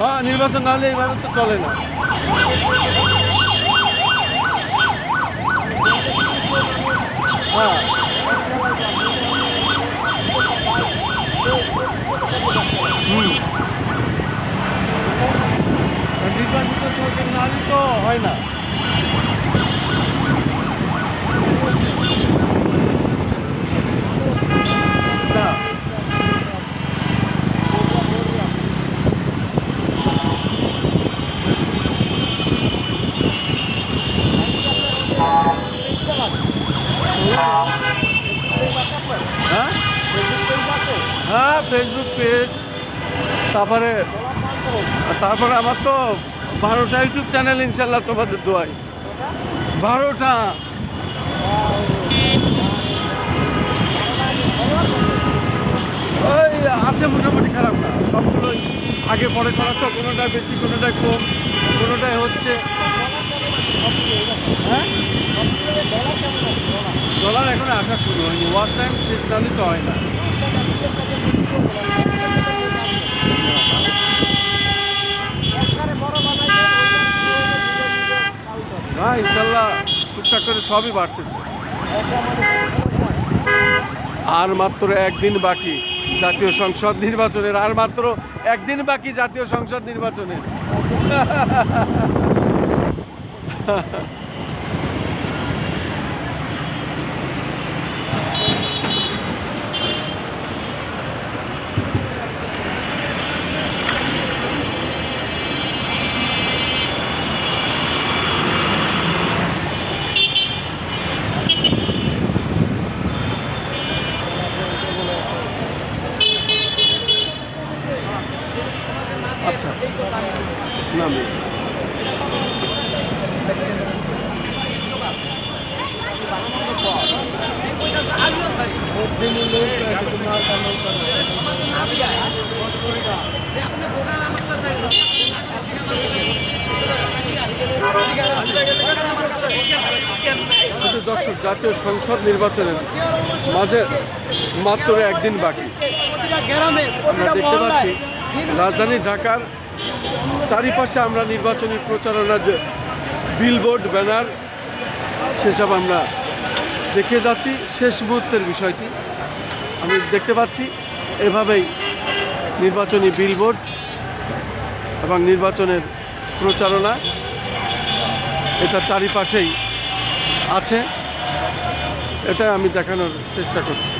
হ্যাঁ নির্বাচন না হলে এইভাবে তো চলে না। হ্যাঁ। নির্বাচিত সরকার না হলে তো হয় না। হ্যাঁ হ্যাঁ ফেসবুক পেজ তারপরে তারপরে আমার তো বারোটা ইউটিউব চ্যানেল ইনশাল্লাহ তোমাদের দোয়াই। বারোটা। ওই আছে মোটামুটি খারাপ না, সবগুলোই আগে পরে করা তো কোনোটায় বেশি কোনোটায় কম, কোনোটাই হচ্ছে। হ্যাঁ? ডলার এখন আসা শুরু হয়নি ওয়াশ টাইম শেষ না তো হয় না। না, ইনশাল্লাহ টুকটাক করে সবই বাড়তেছে। আর মাত্র একদিন বাকি জাতীয় সংসদ নির্বাচনের, আর মাত্র একদিন বাকি জাতীয় সংসদ নির্বাচনের আচ্ছা নামে দর্শক, জাতীয় সংসদ নির্বাচনের মাঝে মাত্র একদিন বাকি। আমরা দেখতে পাচ্ছি, রাজধানী ঢাকার চারিপাশে আমরা নির্বাচনী প্রচারণা যে বিলবোর্ড ব্যানার সেসব আমরা দেখে যাচ্ছি শেষ মুহূর্তের বিষয়টি। আমি দেখতে পাচ্ছি, এভাবেই নির্বাচনী বিলবোর্ড এবং নির্বাচনের প্রচারণা এটা চারিপাশেই আছে। এটা আমি দেখানোর চেষ্টা করছি।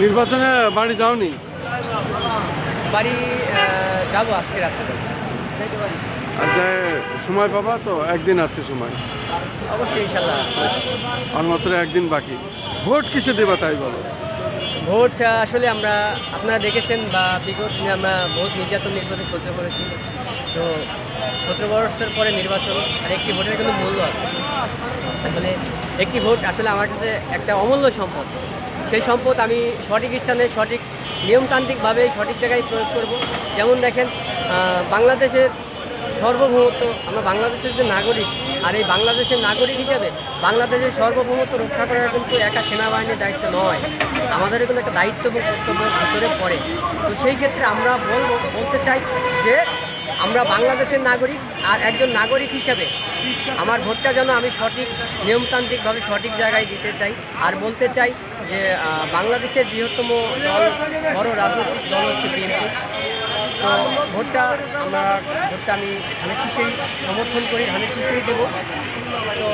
নির্বাচনে বাড়ি যাওনি? বাড়ি যাব আজকে রাত্রে। যায় সময় পাবা তো একদিন আছে সময়। অবশ্যই ইনশাল্লাহ। আর মাত্র একদিন বাকি। ভোট কিসে দেবা তাই বলো? ভোট আসলে আমরা, আপনারা দেখেছেন বা বিগত দিনে আমরা ভোট নির্যাতন নির্বাচন সহ্য করেছি। তো সতেরো বছর পরে নির্বাচন, আর একটি ভোটের কিন্তু মূল্য আছে। আসলে একটি ভোট আসলে আমার কাছে একটা অমূল্য সম্পদ। সেই সম্পদ আমি সঠিক স্থানে, সঠিক নিয়মতান্ত্রিকভাবে সঠিক জায়গায় প্রয়োগ করব। যেমন দেখেন বাংলাদেশের সর্বভৌমত্ব আমরা বাংলাদেশের যে নাগরিক আর এই বাংলাদেশের নাগরিক হিসেবে বাংলাদেশের সার্বভৌমত্ব রক্ষা করার কিন্তু একা সেনাবাহিনীর দায়িত্ব নয়। আমাদেরও কিন্তু একটা দায়িত্ব এবং কর্তব্য ভিতরে পড়ে। তো সেই ক্ষেত্রে আমরা বলব, বলতে চাই যে আমরা বাংলাদেশের নাগরিক আর একজন নাগরিক হিসেবে আমার ভোটটা যেন আমি সঠিক, নিয়মতান্ত্রিকভাবে সঠিক জায়গায় দিতে চাই। আর বলতে চাই যে বাংলাদেশের বৃহত্তম দল বড় রাজনৈতিক দল হচ্ছে বিএনপি। তো ভোটটা আমরা, ভোটটা আমি ধানের শীষেই সমর্থন করি, ধানের শীষেই দেব। তো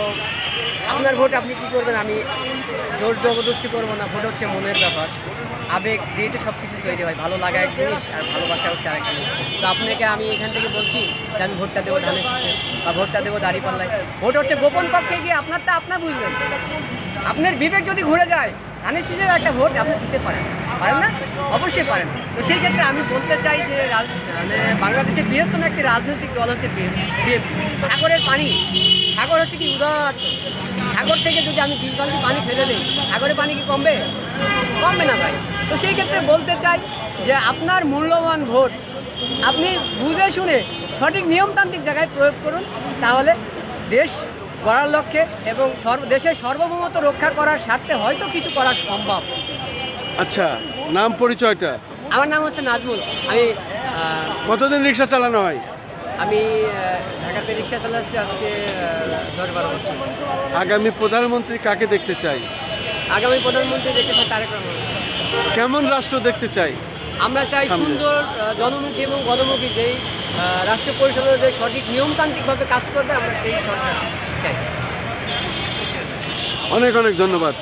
আপনার ভোট আপনি কি করবেন? আমি জোর জবরদস্তি করব না, ভোট হচ্ছে মনের ব্যাপার। আবেগ দিয়েতে সব কিছু তৈরি হয়, ভালো লাগা এক জিনিস আর ভালোবাসা হচ্ছে আরেক জিনিস। তো আপনাকে আমি এখান থেকে বলছি যে আমি ভোটটা দেবো ধানের শীষে বা ভোটটা দেবো দাঁড়িপাল্লায়। ভোট হচ্ছে গোপন কক্ষে গিয়ে, আপনারটা আপনার বুঝবেন। আপনার বিবেক যদি ঘুরে যায় ধানের শীষের একটা ভোট আপনি দিতে পারেন। পারেন না? অবশ্যই পারেন। তো সেই ক্ষেত্রে আমি বলতে চাই যে মানে বাংলাদেশের বৃহত্তম একটি রাজনৈতিক দল হচ্ছে সাগরের পানি। সাগর হচ্ছে কি উদার। সাগর থেকে যদি আমি বিশ বালতি পানি ফেলে দিই, সাগরের পানি কি কমবে? কমবে না ভাই। তো সেই ক্ষেত্রে বলতে চাই যে আপনার মূল্যবান ভোট, আপনি বুঝে শুনে সঠিক নিয়মতান্ত্রিক জায়গায় প্রয়োগ করুন, তাহলে দেশ গড়ার লক্ষ্যে এবং সর্ব দেশের সার্বভৌমত্ব রক্ষা করার স্বার্থে হয়তো কিছু করা সম্ভব। আচ্ছা নাম পরিচয়টা? আমার নাম হচ্ছে নাজমুল। আমি কতদিন রিক্সা চালানো হয়? আমি ঢাকাতে রিক্সা চালাচ্ছি আজকে দশ বারো বছর। আগামী প্রধানমন্ত্রী কাকে দেখতে চাই? আগামী প্রধানমন্ত্রী দেখতে পাই তারেক রহমান। কেমন রাষ্ট্র দেখতে চাই? আমরা চাই সুন্দর জনমুখী এবং গণমুখী যেই রাষ্ট্র পরিচালনা যে সঠিক নিয়মতান্ত্রিকভাবে কাজ করবে আমরা সেই সরকার। চাই অনেক অনেক ধন্যবাদ।